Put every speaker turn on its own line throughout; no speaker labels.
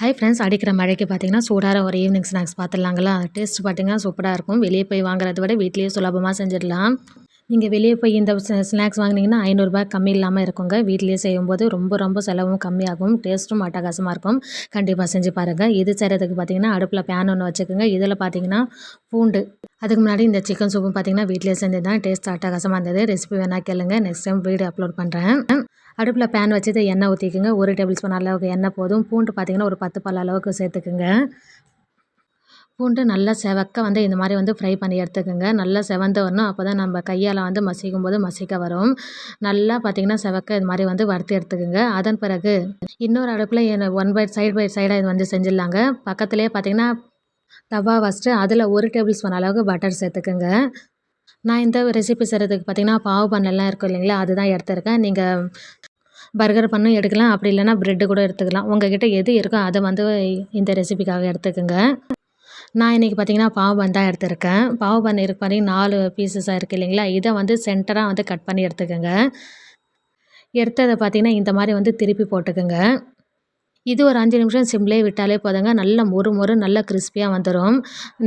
Hi friends அடிக்கிற மழைக்கு பார்த்தீங்கன்னா சூடார ஒரு ஈவினிங் ஸ்நாக்ஸ் பார்த்துடலாங்களா டேஸ்ட் பார்த்தீங்கன்னா சூப்பராக இருக்கும். வெளியே போய் வாங்குறத விட வீட்லேயே சுலபமாக செஞ்சிடலாம். நீங்கள் வெளியே போய் இந்த ஸ்நாக்ஸ் வாங்கினீங்கன்னா ஐநூறுரூபா கம்மி இல்லாமல் இருக்குங்க. வீட்லேயே செய்யும்போது ரொம்ப ரொம்ப செலவும் கம்மியாகும். டேஸ்ட்டும் அட்டகாசமாக இருக்கும். கண்டிப்பாக செஞ்சு பாருங்கள் இது செய்கிறதுக்கு பார்த்தீங்கன்னா அடுப்பில் பேன் ஒன்று வச்சுக்கோங்க. இதில் பார்த்தீங்கன்னா பூண்டு. அதுக்கு முன்னாடி இந்த சிக்கன் சூப்பும் பார்த்தீங்கன்னா வீட்டிலே செஞ்சு தான் டேஸ்ட் அட்டகாசமாக இருந்தது. ரெசிபி வேணால் கேளுங்க. நெக்ஸ்ட் டைம் வீடியோ அப்லோட் பண்ணுறேன் அடுப்பில் பேன் வச்சுட்டு எண்ணெய் ஊற்றிக்குங்க ஒரு டேபிள் ஸ்பூன் அளவுக்கு எண்ணெய் போதும். பூண்டு பார்த்தீங்கன்னா ஒரு பத்து பல் அளவுக்கு சேர்த்துக்குங்க. பூண்டு நல்லா செவக்க வந்து இந்த மாதிரி வந்து ஃப்ரை பண்ணி எடுத்துக்கோங்க. நல்லா செவந்து வரணும் அப்போ தான் நம்ம கையால் வந்து மசிக்கும் போது மசிக்க வரும். நல்லா பார்த்திங்கன்னா செவக்க இது மாதிரி வந்து வறுத்து எடுத்துக்கோங்க. அதன் பிறகு இன்னொரு அடுப்பில் ஒன் பை சைடு பை சைடாக இது வந்து செஞ்சிடலாங்க. பக்கத்துலேயே பார்த்திங்கன்னா தவா ஃபஸ்ட்டு அதில் ஒரு டேபிள் ஸ்பூன் அளவுக்கு பட்டர் சேர்த்துக்குங்க. நான் இந்த ரெசிபி செய்கிறதுக்கு பார்த்திங்கன்னா பாவு பண்ணலாம் இருக்கும் இல்லைங்களா அதுதான் எடுத்திருக்கேன். நீங்கள் பர்கர் பண்ணும் எடுக்கலாம் அப்படி இல்லைனா ப்ரெட்டு கூட எடுத்துக்கலாம். உங்கள்கிட்ட எது இருக்கோ அதை வந்து இந்த ரெசிபிக்காக எடுத்துக்கோங்க. நான் இன்றைக்கி பார்த்தீங்கன்னா பாவு பன் தான் எடுத்திருக்கேன். பாவு பன் இருக்கு பார்த்தீங்கன்னா நாலு பீசஸாக இருக்குது இல்லைங்களா? இதை வந்து சென்டராக வந்து கட் பண்ணி எடுத்துக்கோங்க. எடுத்ததை பார்த்திங்கன்னா இந்த மாதிரி வந்து திருப்பி போட்டுக்கோங்க. இது ஒரு அஞ்சு நிமிஷம் சிம்லேயே விட்டாலே போதுங்க. நல்ல மொறு மொறு நல்ல கிறிஸ்பியாக வந்துடும்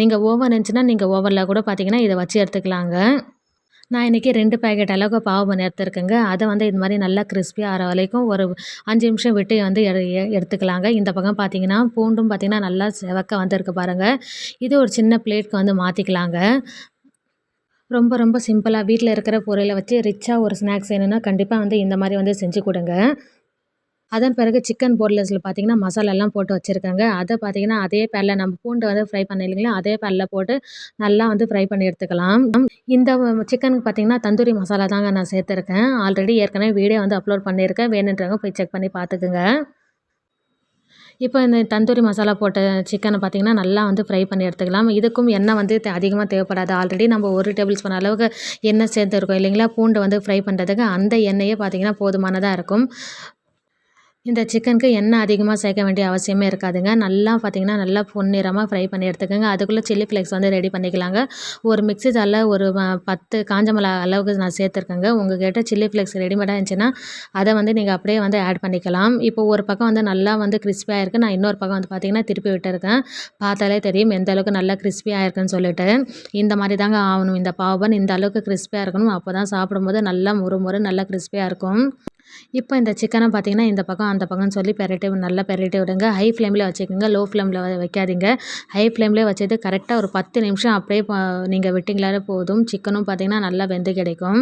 நீங்கள் ஓவன் இருந்துச்சுன்னா நீங்கள் ஓவனில் கூட பார்த்தீங்கன்னா இதை வச்சு எடுத்துக்கலாங்க. நான் இன்றைக்கி ரெண்டு பேக்கெட் அளவுக்கு பாவு பண்ணி எடுத்துருக்கேங்க. அதை வந்து இது மாதிரி நல்லா கிறிஸ்பியாக ஆற வரைக்கும் ஒரு அஞ்சு நிமிஷம் விட்டு வந்து எடுத்துக்கலாங்க. இந்த பக்கம் பார்த்தீங்கன்னா பூண்டும் பார்த்திங்கன்னா நல்லா செவக்க வந்துருக்கு பாருங்கள் இது ஒரு சின்ன பிளேட்க்கு வந்து மாற்றிக்கலாங்க ரொம்ப ரொம்ப சிம்பிளாக வீட்டில் இருக்கிற பொருளை வச்சு ரிச்சாக ஒரு ஸ்நாக்ஸ் வேணும்னா கண்டிப்பாக வந்து இந்த மாதிரி வந்து செஞ்சு கொடுங்க. அதன் பிறகு சிக்கன் போர்ட்லெஸில் பார்த்தீங்கன்னா மசாலாலாம் போட்டு வச்சுருக்காங்க. அதை பார்த்தீங்கன்னா அதே பேனில் நம்ம பூண்டு வந்து ஃப்ரை பண்ண இல்லைங்களா அதே பேனில் போட்டு நல்லா வந்து ஃப்ரை பண்ணி எடுத்துக்கலாம். இந்த சிக்கனுக்கு பார்த்தீங்கன்னா தந்தூரி மசாலா தாங்க நான் சேர்த்துருக்கேன். ஆல்ரெடி ஏற்கனவே வீடியோ வந்து அப்லோட் பண்ணியிருக்கேன். வேணுன்றவங்க போய் செக் பண்ணி பார்த்துக்குங்க இப்போ இந்த தந்தூரி மசாலா போட்ட சிக்கனை பார்த்திங்கன்னா நல்லா வந்து ஃப்ரை பண்ணி எடுத்துக்கலாம். இதுக்கும் எண்ணெய் வந்து அதிகமாக தேவைப்படாது. ஆல்ரெடி நம்ம ஒரு டேபிள் ஸ்பூன் அளவுக்கு எண்ணெய் சேர்த்துருக்கோம் இல்லைங்களா பூண்டு வந்து ஃப்ரை பண்ணுறதுக்கு அந்த எண்ணெயே பார்த்திங்கன்னா போதுமானதாக இருக்கும். இந்த சிக்கனுக்கு எண்ணெய் அதிகமாக சேர்க்க வேண்டிய அவசியமே இருக்காதுங்க. நல்லா பார்த்திங்கன்னா நல்லா பொன்னிறமாக ஃப்ரை பண்ணி எடுத்துக்கோங்க. அதுக்குள்ளே சில்லி ஃப்ளேக்ஸ் வந்து ரெடி பண்ணிக்கலாங்க. ஒரு மிக்ஸி ஜாரில் ஒரு பத்து காஞ்ச மிளகா அளவுக்கு நான் சேர்த்துருக்கேங்க. உங்கள்கிட்ட சில்லி ஃப்ளேக்ஸ் ரெடிமேடாக இருந்துச்சுன்னா அதை வந்து நீங்கள் அப்படியே வந்து ஆட் பண்ணிக்கலாம். இப்போ ஒரு பக்கம் வந்து நல்லா வந்து கிறிஸ்பியாக இருக்குது நான் இன்னொரு பக்கம் வந்து பார்த்திங்கன்னா திருப்பி விட்டுருக்கேன். பார்த்தாலே தெரியும் எந்த அளவுக்கு நல்லா கிறிஸ்பியாக இருக்குன்னு சொல்லிட்டு. இந்த மாதிரி தாங்க ஆகணும். இந்த பாவன் இந்த அளவுக்கு கிறிஸ்பியாக இருக்கணும். அப்போ தான் சாப்பிடும்போது நல்லா முறு முறு நல்லா கிறிஸ்பியாக இருக்கும். இப்போ இந்த சிக்கனை பார்த்தீங்கன்னா இந்த பக்கம் அந்த பக்கம்னு சொல்லி பெரட்டி நல்லா பெரட்டி விடுங்க. ஹை ஃப்ளேமில் வச்சுக்கோங்க. லோ ஃப்ளேமில் வைக்காதீங்க. ஹை ஃப்ளேம்லேயே வச்சது கரெக்டாக ஒரு பத்து நிமிஷம் அப்படியே நீங்கள் விட்டிங்களாலே போதும். சிக்கனும் பார்த்திங்கன்னா நல்லா வெந்து கிடைக்கும்.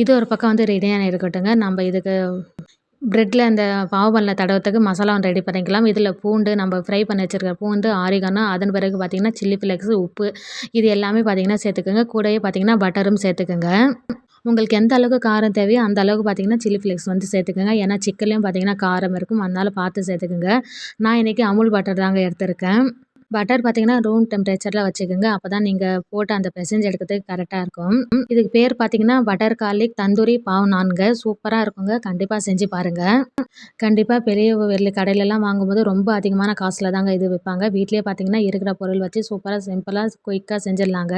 இது ஒரு பக்கம் வந்து ரெடியான இருக்கட்டுங்க நம்ம இதுக்கு ப்ரெட்டில் அந்த பாவபனில் தடவத்துக்கு மசாலா ரெடி பண்ணிக்கலாம். இதில் பூண்டு நம்ம ஃப்ரை பண்ணி வச்சுருக்க பூண்டு ஆரிகனம் அதன் பிறகு பார்த்திங்கன்னா சில்லி ஃப்ளேக்ஸு உப்பு இது எல்லாமே பார்த்திங்கன்னா சேர்த்துக்கோங்க. கூடவே பார்த்திங்கன்னா பட்டரும் சேர்த்துக்கோங்க. உங்களுக்கு எந்த அளவுக்கு காரம் தேவையோ அந்த அளவுக்கு பார்த்தீங்கன்னா சில்லி ஃப்ளேக்ஸ் வந்து சேர்த்துக்கோங்க. ஏன்னா சிக்கன்லேயும் பார்த்தீங்கன்னா காரம் இருக்கும். அதனால் பார்த்து சேர்த்துக்கோங்க. நான் இன்றைக்கி அமுல் பட்டர் தாங்க எடுத்திருக்கேன். பட்டர் பார்த்தீங்கன்னா ரூம் டெம்பரேச்சரில் வச்சுக்கோங்க. அப்போ தான் நீங்கள் போட்டு அந்த பெசஞ்சு எடுக்கிறதுக்கு கரெக்டாக இருக்கும். இதுக்கு பேர் பார்த்தீங்கன்னா பட்டர் கார்லிக் தந்தூரி பாவ் நான்கு. சூப்பராக இருக்குங்க. கண்டிப்பாக செஞ்சு பாருங்கள் கண்டிப்பாக பெரிய வெளி கடையிலலாம் வாங்கும்போது ரொம்ப அதிகமான காசில் தாங்க இது விற்பாங்க வீட்லேயே பார்த்தீங்கன்னா இருக்கிற பொருள் வச்சு சூப்பராக சிம்பிளாக குயிக்காக செஞ்சிடலாங்க.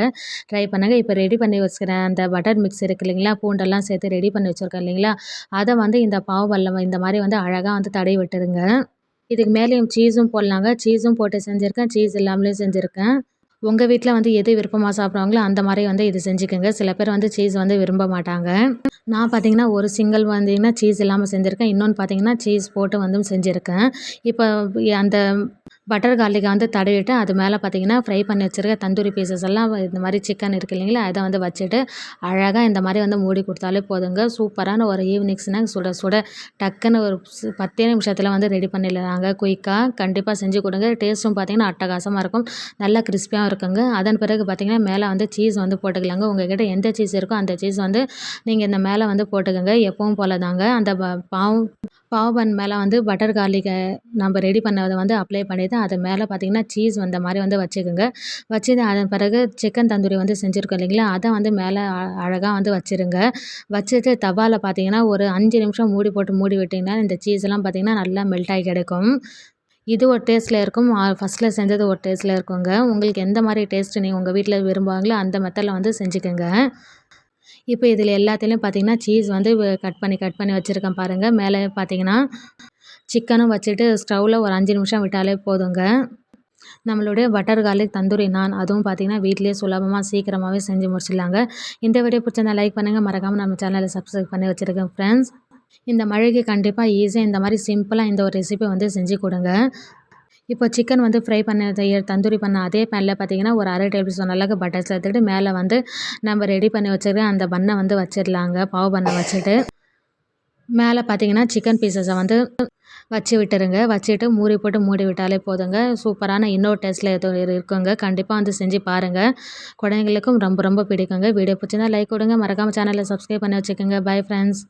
ட்ரை பண்ணுங்கள் இப்போ ரெடி பண்ணி வச்சுக்கிறேன் அந்த பட்டர் மிக்ஸ் இருக்குது இல்லைங்களா? பூண்டெல்லாம் சேர்த்து ரெடி பண்ணி வச்சுருக்கேன் இல்லைங்களா? அதை வந்து இந்த பாவ் வல்லம் இந்த மாதிரி வந்து அழகாக வந்து தடை விட்டுருங்க. இதுக்கு மேலேயும் சீஸும் போடலாங்க. சீஸும் போட்டு செஞ்சுருக்கேன். சீஸ் இல்லாமலே செஞ்சுருக்கேன். உங்கள் வீட்டில் வந்து எது விருப்பமாக சாப்பிட்றாங்களோ அந்த மாதிரி வந்து இது செஞ்சுக்கோங்க. சில பேர் வந்து சீஸ் வந்து விரும்ப மாட்டாங்க. நான் பார்த்தீங்கன்னா ஒரு சிங்கிள் வந்தீங்கன்னா சீஸ் இல்லாமல் செஞ்சுருக்கேன். இன்னொன்று பார்த்தீங்கன்னா சீஸ் போட்டு வந்தும் செஞ்சுருக்கேன். இப்போ அந்த பட்டர் கார்லிக்கை வந்து தடவிட்டு அது மேலே பார்த்தீங்கன்னா ஃப்ரை பண்ணி வச்சுருக்க தந்தூரி பீசஸ் எல்லாம் இந்த மாதிரி சிக்கன் இருக்குது இல்லைங்களா அதை வந்து வச்சுட்டு அழகாக இந்த மாதிரி வந்து மூடி கொடுத்தாலே போதுங்க. சூப்பரான ஒரு ஈவினிங் ஸ்நாக்ஸ் சுட சுட டக்குன்னு ஒரு பத்தே நிமிஷத்தில் வந்து ரெடி பண்ணிடுறாங்க குயிக்காக கண்டிப்பாக செஞ்சு கொடுங்க. டேஸ்ட்டும் பார்த்திங்கன்னா அட்டகாசமாக இருக்கும். நல்லா கிறிஸ்பியாகவும் இருக்குங்க. அதன் பிறகு பார்த்திங்கன்னா மேலே வந்து சீஸ் வந்து போட்டுக்கலாங்க. உங்கள்கிட்ட எந்த சீஸ் இருக்கோ அந்த சீஸ் வந்து நீங்கள் இந்த மேலே வந்து போட்டுக்கோங்க. எப்பவும் போல தாங்க அந்த பாவம் பாவ் பன் மேலே வந்து பட்டர் கார்லிக்கை நம்ம ரெடி பண்ணதை வந்து அப்ளை பண்ணிவிட்டு அது மேலே பார்த்திங்கன்னா சீஸ் வந்த மாதிரி வந்து வச்சுக்கோங்க. வச்சு அதன் பிறகு சிக்கன் தந்தூரி வந்து செஞ்சுருக்கோம் இல்லைங்களா? அதை வந்து மேலே அழகாக வந்து வச்சுருங்க. வச்சுட்டு தவாவில் பார்த்தீங்கன்னா ஒரு அஞ்சு நிமிஷம் மூடி போட்டு மூடி விட்டிங்கன்னா இந்த சீஸ்லாம் பார்த்திங்கன்னா நல்லா மெல்ட் ஆகி கிடைக்கும். இது ஒரு டேஸ்ட்டில் இருக்கும். ஃபஸ்ட்டில் செஞ்சது ஒரு டேஸ்ட்டில் இருக்குங்க. உங்களுக்கு எந்த மாதிரி டேஸ்ட்டு நீங்கள் உங்கள் வீட்டில் விரும்புவாங்களோ அந்த மெத்தடில் வந்து செஞ்சுக்கோங்க. இப்போ இதில் எல்லாத்துலேயும் பார்த்தீங்கன்னா சீஸ் வந்து கட் பண்ணி கட் பண்ணி வச்சுருக்கேன் பாருங்கள் மேலே பார்த்தீங்கன்னா சிக்கனும் வச்சுட்டு ஸ்டவ்வில் ஒரு அஞ்சு நிமிஷம் விட்டாலே போதுங்க. நம்மளுடைய பட்டர் கார்லிக் தந்தூரி நான் அதுவும் பார்த்திங்கன்னா வீட்டிலேயே சுலபமாக சீக்கிரமாகவே செஞ்சு முடிச்சிடலாங்க. இந்த வீடியோ பிடிச்சிருந்தா லைக் பண்ணுங்கள் மறக்காமல் நம்ம சேனலை சப்ஸ்கிரைப் பண்ணி வச்சுருக்கேன் ஃப்ரெண்ட்ஸ் இந்த மழைக்கு கண்டிப்பாக ஈஸியாக இந்த மாதிரி சிம்பிளாக இந்த ஒரு ரெசிபி வந்து செஞ்சு கொடுங்க. இப்போ சிக்கன் வந்து ஃப்ரை பண்ண தந்தூரி பண்ண அதே பேனில் பார்த்தீங்கன்னா ஒரு அரை டேபிள் ஸ்பூன் அளவுக்கு பட்டர் சேர்த்துட்டு மேலே வந்து நம்ம ரெடி பண்ணி வச்சுருக்க அந்த பண்ணை வந்து வச்சிடலாங்க பாவு பண்ணை வச்சுட்டு. மேலே பார்த்தீங்கன்னா சிக்கன் பீசஸை வந்து வச்சு விட்டுருங்க வச்சுட்டு மூடி போட்டு மூடி விட்டாலே போதுங்க. சூப்பரான இன்னொரு டேஸ்ட்டில் எதுவும் இருக்குங்க கண்டிப்பாக வந்து செஞ்சு பாருங்கள் குழந்தைங்களுக்கும் ரொம்ப ரொம்ப பிடிக்குங்க. வீடியோ பிடிச்சிருந்தா லைக் கொடுங்க மறக்காமல் சேனலை சப்ஸ்கிரைப் பண்ணி வச்சுக்கோங்க. Bye friends